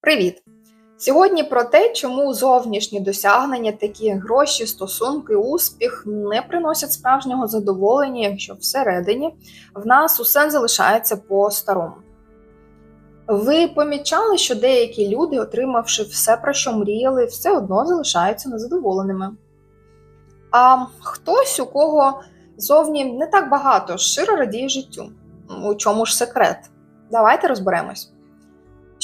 Привіт! Сьогодні про те, чому зовнішні досягнення, такі гроші, стосунки, успіх не приносять справжнього задоволення, якщо всередині в нас усе залишається по-старому. Ви помічали, що деякі люди, отримавши все, про що мріяли, все одно залишаються незадоволеними. А хтось, у кого зовні не так багато, щиро радіє життю. У чому ж секрет? Давайте розберемось.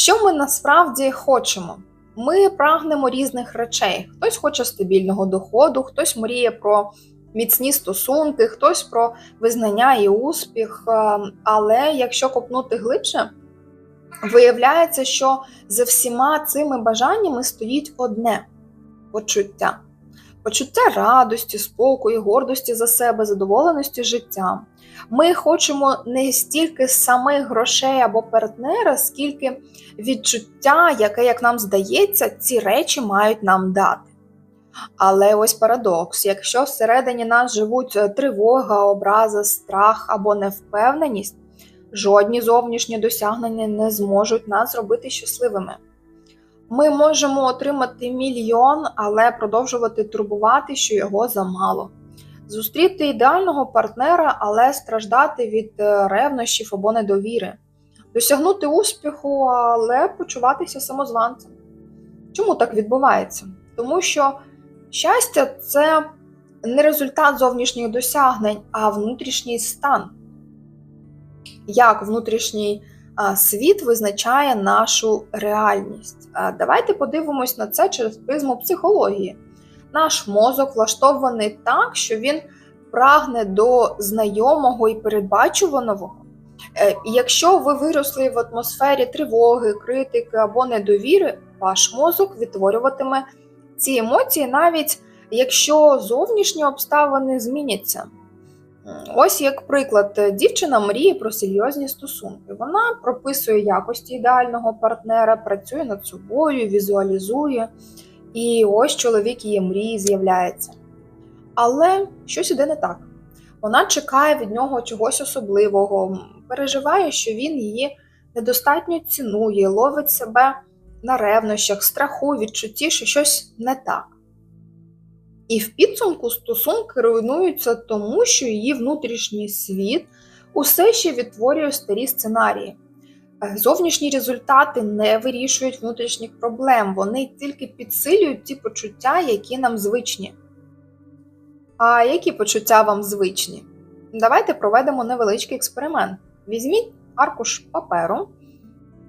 Що ми насправді хочемо? Ми прагнемо різних речей. Хтось хоче стабільного доходу, хтось мріє про міцні стосунки, хтось про визнання і успіх. Е, Але якщо копнути глибше, виявляється, що за всіма цими бажаннями стоїть одне почуття. Почуття радості, спокою, гордості за себе, задоволеності життям. Ми хочемо не стільки самих грошей або партнера, скільки відчуття, яке, як нам здається, ці речі мають нам дати. Але ось парадокс: якщо всередині нас живуть е, тривога, образа, страх або невпевненість, жодні зовнішні досягнення не зможуть нас зробити щасливими. Ми можемо отримати мільйон, але продовжувати турбувати, що його замало. Зустріти ідеального партнера, але страждати від е, ревнощів або недовіри, досягнути успіху, але почуватися самозванцем. Чому так відбувається? Тому що щастя це не результат зовнішніх досягнень, а внутрішній стан. Як внутрішній світ визначає нашу реальність? Давайте подивимось на це через призму психології наш мозок влаштований так, що він прагне до знайомого і передбачуваного. Е, якщо ви виросли в атмосфері тривоги, критики або недовіри, ваш мозок відтворюватиме ці емоції, навіть якщо зовнішні обставини зміняться. Ось як приклад, дівчина мріє про серйозні стосунки. Вона прописує якості ідеального партнера, працює над собою, візуалізує. І ось чоловік її мрії з'являється. Але щось іде не так. Вона чекає від нього чогось особливого, переживає, що він її недостатньо цінує, ловить себе на ревнощах, страху, відчутті, що щось не так. І в підсумку стосунки руйнуються тому, що її внутрішній світ усе ще відтворює старі сценарії. Е, зовнішні результати не вирішують внутрішніх проблем, вони тільки підсилюють ті почуття, які нам звичні. А які почуття вам звичні? Давайте проведемо невеличкий експеримент. Візьміть аркуш паперу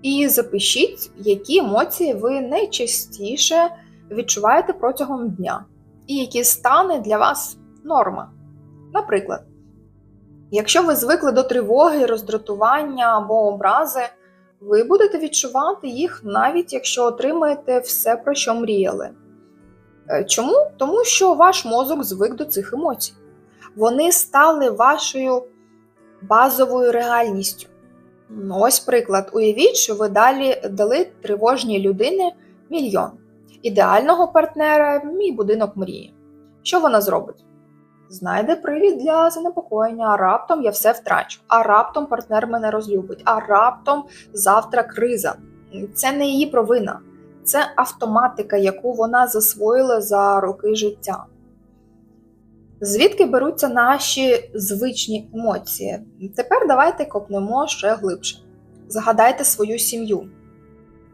і запишіть, які емоції ви найчастіше відчуваєте протягом дня, і які стани для вас норма. Наприклад, якщо ви звикли до тривоги, роздратування або образи, ви будете відчувати їх навіть якщо отримаєте все, про що мріяли. Е, чому? Тому що ваш мозок звик до цих емоцій. Вони стали вашою базовою реальністю. Ось приклад. Уявіть, що ви далі дали тривожній людині мільйон. Ідеального партнера мій будинок мрії. Що вона зробить? знайде привід для занепокоєння, а раптом я все втрачу, а раптом партнер мене розлюбить, а раптом завтра криза. Це не її провина, це автоматика, яку вона засвоїла за роки життя. Звідки беруться наші звичні емоції? Тепер давайте копнемо ще глибше. Згадайте свою сім'ю.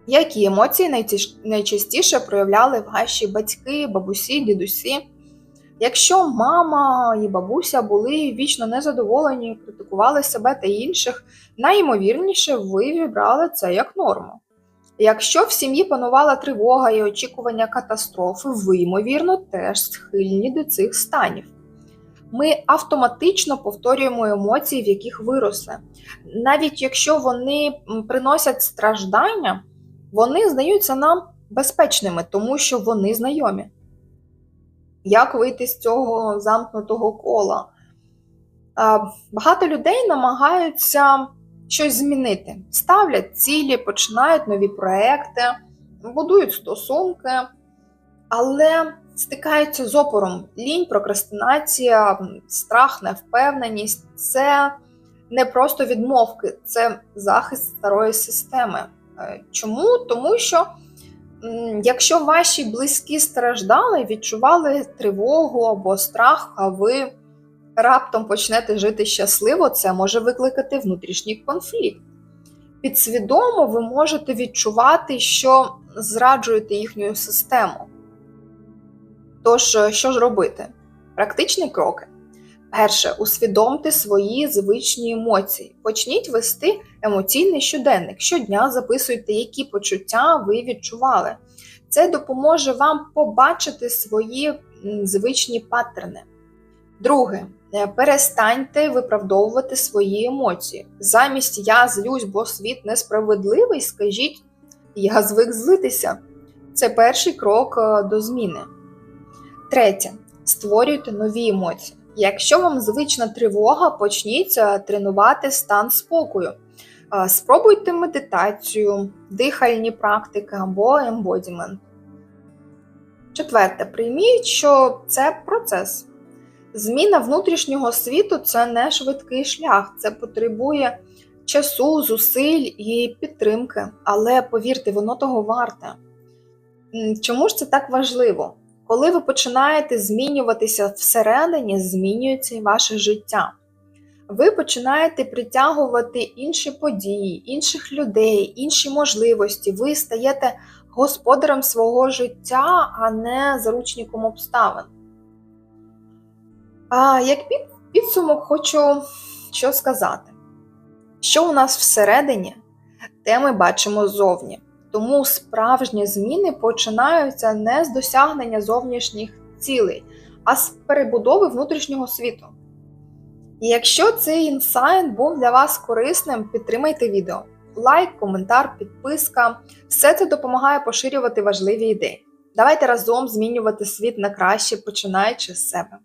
Які емоції найчастіше проявляли ваші батьки, бабусі, дідусі? Якщо мама і бабуся були вічно незадоволені, критикували себе та інших, найімовірніше ви вібрали це як норму. Якщо в сім'ї панувала тривога і очікування катастрофи, ви, ймовірно, теж схильні до цих станів. Ми автоматично повторюємо емоції, в яких виросли. Навіть якщо вони приносять страждання, вони здаються нам безпечними, тому що вони знайомі. Як вийти з цього замкнутого кола? Багато людей намагаються щось змінити, ставлять цілі, починають нові проекти, будують стосунки, але стикаються з опором. Лінь, прокрастинація, страх, невпевненість це не просто відмовки, це захист старої системи. Е, Чому? Тому що якщо ваші близькі страждали, відчували тривогу або страх, а ви раптом почнете жити щасливо, це може викликати внутрішній конфлікт. Підсвідомо ви можете відчувати, що зраджуєте їхню систему. Тож, е, що ж робити? Практичні кроки. Перше, усвідомте свої звичні емоції. Почніть вести емоційний щоденник. Щодня записуйте, які почуття ви відчували. Це допоможе вам побачити свої звичні паттерни. Друге, е, перестаньте виправдовувати свої емоції. Замість я злюсь, бо світ несправедливий, скажіть я звик злитися. Це перший крок е, до зміни. Третє. Створюйте нові емоції. Якщо вам звична тривога, почніть тренувати стан спокою. Е, Спробуйте медитацію, дихальні практики або ембодімент. Четверте, прийміть, що це процес. Зміна внутрішнього світу це не швидкий шлях, це потребує часу, зусиль і підтримки. Але повірте, воно того варте. Чому ж це так важливо? Коли ви починаєте змінюватися всередині, змінюється і ваше життя. Ви починаєте притягувати інші події, інших людей, інші можливості. Ви стаєте господарем свого життя, а не заручником обставин. А як під, підсумок хочу що сказати: що у нас всередині, те ми бачимо зовні. Тому справжні зміни починаються не з досягнення зовнішніх цілей, а з перебудови внутрішнього світу. І якщо цей інсайт був для вас корисним, підтримайте відео. Лайк, коментар, підписка все це допомагає поширювати важливі ідеї. Давайте разом змінювати світ на краще, починаючи з себе.